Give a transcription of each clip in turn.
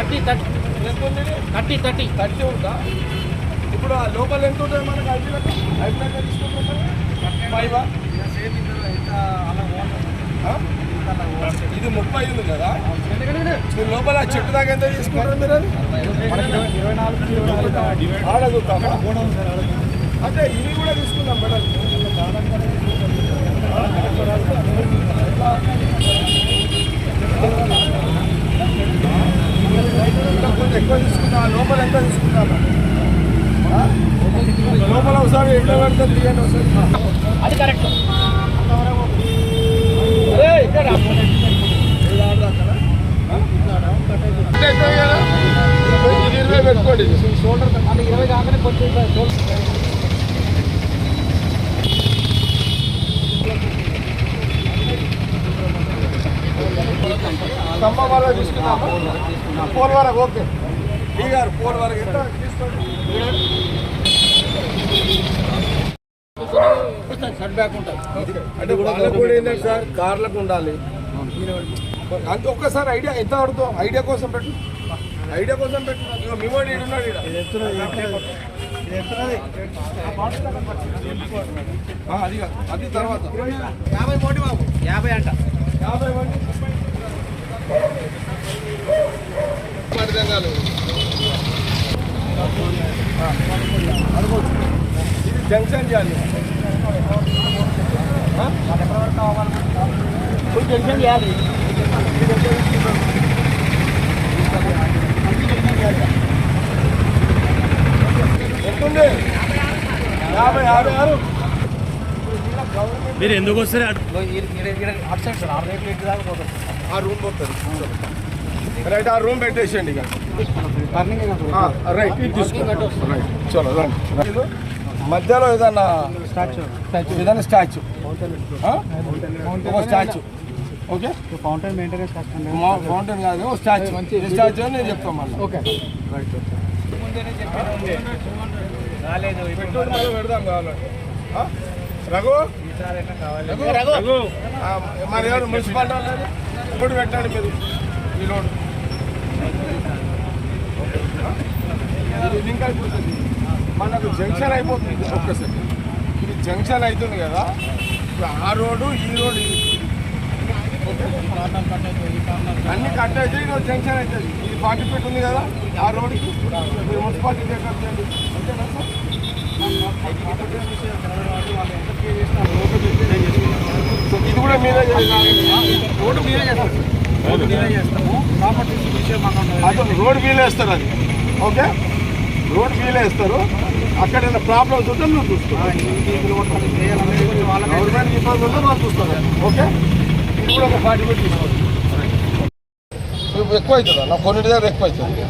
Thirty thirty. Thirty thirty. Thirty ఉందా? ఇప్పుడు ఆ లోపల ఎంత ఉంటుంది మనకు ఐదు ఐపీలకు ఐదు తీసుకుంటాం ఫైవా ఫైవ్ ఇది ముప్పై ఉంది కదా? మీరు లోపల చెట్టు దాకా ఎంత తీసుకుంటారు మీరు ఆడ చూస్తామా అంటే ఇవి కూడా తీసుకుందాం మేడం ఇంకా కొంచెం ఎక్కువ తీసుకుందాం లోపల ఎంత తీసుకుందాం ఆ? లోపల ఒకసారి ఎట్లా పడుతుంది తీయండి ఒకసారి అది కరెక్ట్ అరే ఇక్కడ ఇది ఆడదా అక్కడ? ఆ? అంటే ఎంత కదా? అది కరెక్ట్ పెట్టుకోండి ఇది. షోల్డర్ అంటే ఇరవై కాగానే కొంచెం షోల్డర్ స్తంభం వరకు తీసుకుందామా ఫోర్ వరకు ఓకే ఈ గారు ఫోర్ వరకు ఎంత తీసుకోండి సెట్ బ్యాక్ ఉంటుంది అంటే వాళ్ళకు కూడా ఏంటంటే సార్? కార్లకు ఉండాలి. అంత ఒక్కసారి ఐడియా ఎంత పడుతుందో ఐడియా కోసం పెట్టు. ఐడియా కోసం పెట్టు. మీ వాడు ఈడున్నాడు అది కాదు. అది తర్వాత. యాభై కోటి బాబు. యాభై అంట. యాభై. ఇది జంక్షన్ చేయాలి చేయాలి మీరు ఎందుకు వస్తారు? అటు సైడ్ సార్ ఆ రూమ్ పోతుంది రైట్ ఆ రూమ్ పెట్టేసేయండి ఇక రైట్ తీసుకో రైట్ చలో రండి. మధ్యలో ఏదన్నా స్టాచ్యూ. ఏదైనా స్టాచ్యూ. ఒక స్టాచ్యూ. ఓకే? ఫౌంటైన్ మెయింటెనెన్స్ కష్టం ఫౌంటైన్ కాదు స్టాచ్యూ. స్టాచ్యూ అని నేను చెప్తాను మళ్ళీ. ఓకే. రైట్ పెడదాం? రఘు? రఘు? రఘు! ఆ, మరి ఎవరు మున్సిపాలిటీ వాళ్ళు ఇప్పుడు పెట్టండి మీరు. ఈ లోడ్. జంక్షన్ అయిపోతుంది. ఒక్కసారి ఇది జంక్షన్ అవుతుంది కదా? ఆ రోడ్డు ఈ రోడ్డు అన్ని కట్ అయితే ఇది జంక్షన్ అవుతుంది. ఇది ఫార్టీ ఫీట్ ఉంది కదా? ఆ రోడ్డుకి? మున్సిపాలిటీ టేకప్ చేయండి అంతేనా సార్? సో ఇది కూడా మీరే రోడ్డు మీరే చేస్తాం రోడ్డు మీరే చేస్తాము. ప్రాపర్టీ విషయం మాకు అదే రోడ్ వీల్ వేస్తారు అది. ఓకే? రోడ్ వీల్ వేస్తారు అక్కడ ఏదైనా ప్రాబ్లమ్స్ ఉంటే నువ్వు చూసుకోవాలి గవర్నమెంట్ ఇబ్బంది ఉంటే వాళ్ళు ఓకే ఇది కూడా ఒక ఫార్టీ తీసుకోండి ఎక్కువ అవుతుందా? నా కొన్నిటి దగ్గర ఎక్కువ అవుతుంది.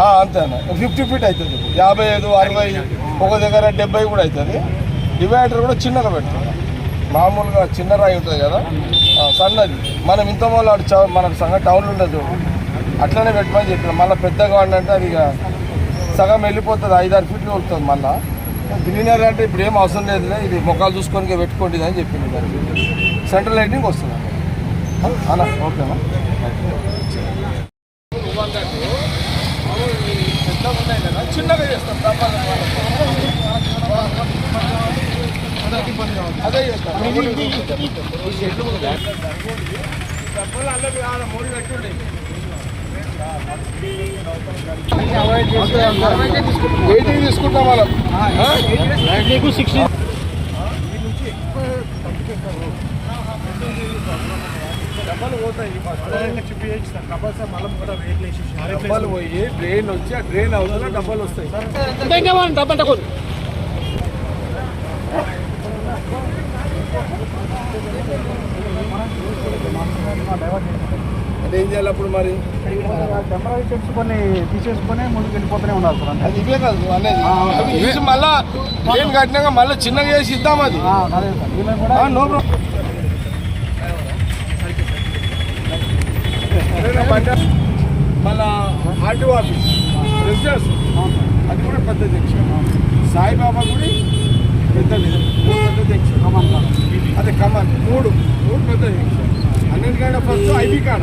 ఆ, అంతే అన్న ఫిఫ్టీ ఫీట్ అవుతుంది. యాభై ఐదు అరవై ఒక దగ్గర డెబ్బై కూడా అవుతుంది. డివైడర్ కూడా చిన్నగా పెడతాం మామూలుగా చిన్న రాయి ఉంటుంది కదా? సన్నది. మనం ఇంత చౌ- మనకు సంగతి టౌన్లో ఉండదు. అట్లనే పెట్టమని చెప్పిన. మళ్ళీ పెద్దగా అంటే అది ఇక సగం వెళ్ళిపోతుంది ఐదారు ఫీట్లు వెళ్తుంది మళ్ళీ గ్రీనరీ అంటే ఇప్పుడు ఏం అవసరం లేదు ఇది మొక్కలు చూసుకొని పెట్టుకోండి అని చెప్పింది సెంట్రల్ లైటింగ్ వస్తుంది అలా ఓకేనా చిన్నగా చేస్తాం అదే చేస్తాం డబ్బులు మూడు ఎయిటీ తీసుకుంటాం మనం నీకు సిక్స్టీ డబ్బులు పోతాయి డబ్బులు పోయి డ్రైన్ వచ్చి ఆ డ్రైన్ అవుతుందో డబ్బులు వస్తాయి డబ్బు అంటే ఏం చేయాలి అప్పుడు మరి? టెంపరీ తెచ్చుకొని తీసేసుకొని ముందుకు వెళ్ళిపోతూనే ఉన్నారు సార్ అది ఇవే కాదు అనేది మళ్ళా కట్టినాక మళ్ళీ చిన్నగా చేసి ఇద్దాం అది. అదే సార్. వీళ్ళని కూడా ఆ, నో ప్రాబ్లం మన ఆర్టీఓ ఆఫీస్ రెసిడెన్స్. అది కూడా పెద్ద జంక్షన్. సాయిబాబా గుడి పెద్దది మూడు పెద్ద జంక్షన్. కమాన్ అదే కమాన్ మూడు మూడు పెద్ద జంక్షన్. అన్నిటికంటే ఫస్ట్ ఐబీ కాడ.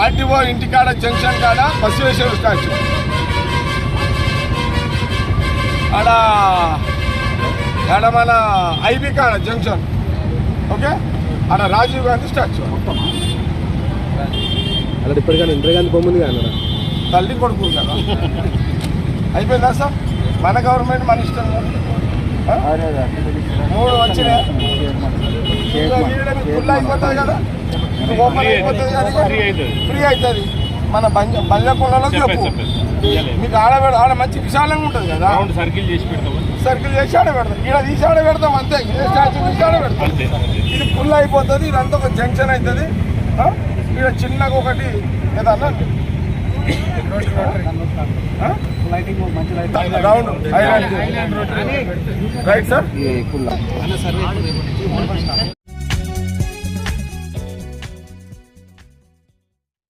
ఆర్టీఓ ఇంటికాడ జంక్షన్ కాడ బసవేశ్వర స్టాచ్యూ ఆడ ఆడ మన ఐబీ కాడ జంక్షన్. ఓకే? ఆడ రాజీవ్ గాంధీ స్టాచ్యూ. అలా ఇప్పటికైనా ఇందిరాగాంధీ బొమ్మ ఉంది కదా తల్లి కొడుకు కదా అయిపోయిందా సార్? మన గవర్నమెంట్ మన ఇష్టం? మూడు వచ్చినాయి. అయిపోతుంది కదా. ఓపెన్ అయిపోతుంది కదా ఫ్రీ అవుతుంది మన బంజ బంజకుండలో చెప్పు. మీకు ఆడ పెడ- ఆడ మంచి విశాలంగా ఉంటుంది కదా. రౌండ్ సర్కిల్ చేసి పెడతాము సర్కిల్ చేసి ఆడ పెడతాం. ఇక్కడ తీసి ఆడ పెడతాం అంతే. ఇదే స్టాచ్యూ తీసి ఆడ పెడతాం. ఇది ఫుల్ అయిపోతుంది ఇదంతా ఒక జంక్షన్ అవుతుంది? ఇక్కడ చిన్నగా ఒకటి ఏదన్నా? రైట్ సార్ అన్న సర్వే